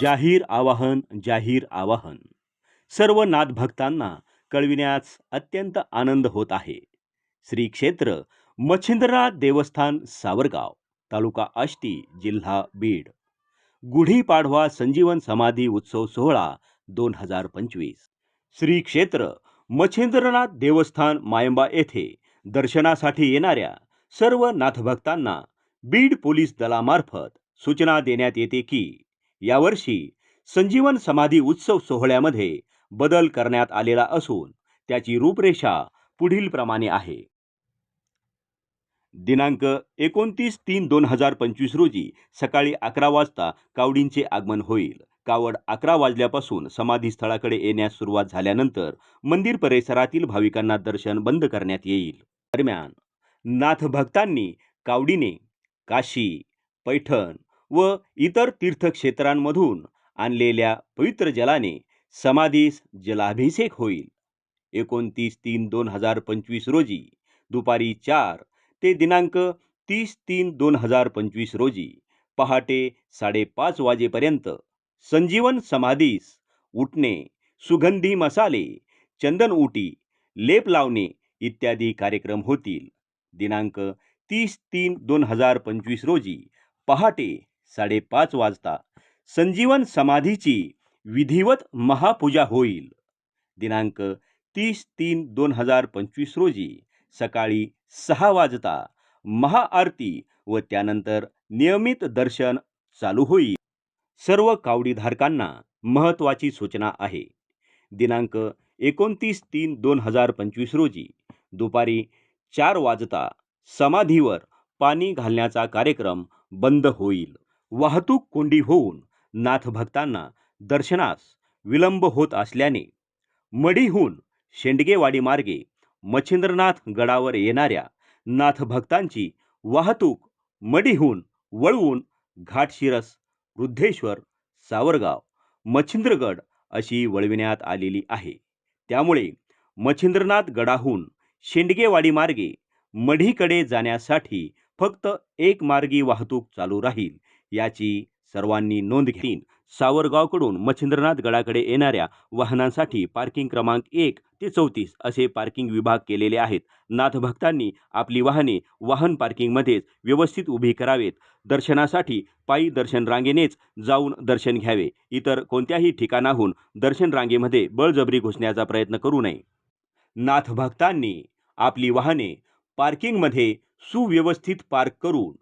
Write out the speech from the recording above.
जाहीर आवाहन जाहीर आवाहन. सर्व नाथभक्तांना कळविण्यास अत्यंत आनंद होत आहे. श्री क्षेत्र मच्छिंद्रनाथ देवस्थान सावरगाव तालुका आष्टी जिल्हा बीड. गुढीपाडवा संजीवन समाधी उत्सव सोहळा दोन हजार पंचवीस. श्री क्षेत्र मच्छिंद्रनाथ देवस्थान मायंबा येथे दर्शनासाठी येणाऱ्या सर्व नाथभक्तांना बीड पोलीस दलामार्फत सूचना देण्यात येते की यावर्षी संजीवन समाधी उत्सव सोहळ्यामध्ये बदल करण्यात आलेला असून त्याची रूपरेषा पुढील प्रमाणे आहे. दिनांक एकोणतीस तीन दोन हजार पंचवीस रोजी सकाळी अकरा वाजता कावडींचे आगमन होईल. कावड अकरा वाजल्यापासून समाधी स्थळाकडे येण्यास सुरुवात झाल्यानंतर मंदिर परिसरातील भाविकांना दर्शन बंद करण्यात येईल. दरम्यान नाथभक्तांनी कावडीने काशी पैठण व इतर तीर्थक्षेत्रांमधून आणलेल्या पवित्र जलाने समाधीस जलाभिषेक होईल. एकोणतीस तीन दोन हजार पंचवीस रोजी दुपारी चार ते दिनांक तीस तीन दोन हजार पंचवीस रोजी पहाटे साडेपाच वाजेपर्यंत संजीवन समाधीस उठणे सुगंधी मसाले चंदन उटी लेप लावणे इत्यादी कार्यक्रम होतील. दिनांक तीस तीन दोन हजार पंचवीस रोजी पहाटे साडेपाच वाजता संजीवन समाधीची विधिवत महापूजा होईल. दिनांक तीस तीन दोन हजार पंचवीस रोजी सकाळी सहा वाजता महाआरती व त्यानंतर नियमित दर्शन चालू होईल. सर्व कावडीधारकांना महत्त्वाची सूचना आहे. दिनांक एकोणतीस तीन दोन हजार पंचवीस रोजी दुपारी चार वाजता समाधीवर पाणी घालण्याचा कार्यक्रम बंद होईल. वाहतूक कोंडी होऊन नाथभक्तांना दर्शनास विलंब होत असल्याने मढीहून शेंडगेवाडी मार्गे मच्छिंद्रनाथ गडावर येणाऱ्या नाथभक्तांची वाहतूक मढीहून वळवून घाटशिरस वृद्धेश्वर सावरगाव मच्छिंद्रगड अशी वळविण्यात आलेली आहे. त्यामुळे मच्छिंद्रनाथ गडाहून शेंडगेवाडी मार्गे मढीकडे जाण्यासाठी फक्त एक मार्गी वाहतूक चालू राहील याची सर्वांनी नोंद घेईन सावरगावकडून मच्छिंद्रनाथ गडाकडे येणाऱ्या वाहनांसाठी पार्किंग क्रमांक एक ते चौतीस असे पार्किंग विभाग केलेले आहेत. नाथभक्तांनी आपली वाहने वाहन पार्किंगमध्येच व्यवस्थित उभी करावेत. दर्शनासाठी पायी दर्शन रांगेनेच जाऊन दर्शन घ्यावे. इतर कोणत्याही ठिकाणाहून दर्शन रांगेमध्ये बळजबरी घुसण्याचा प्रयत्न करू नये. नाथभक्तांनी आपली वाहने पार्किंगमध्ये सुव्यवस्थित पार्क करून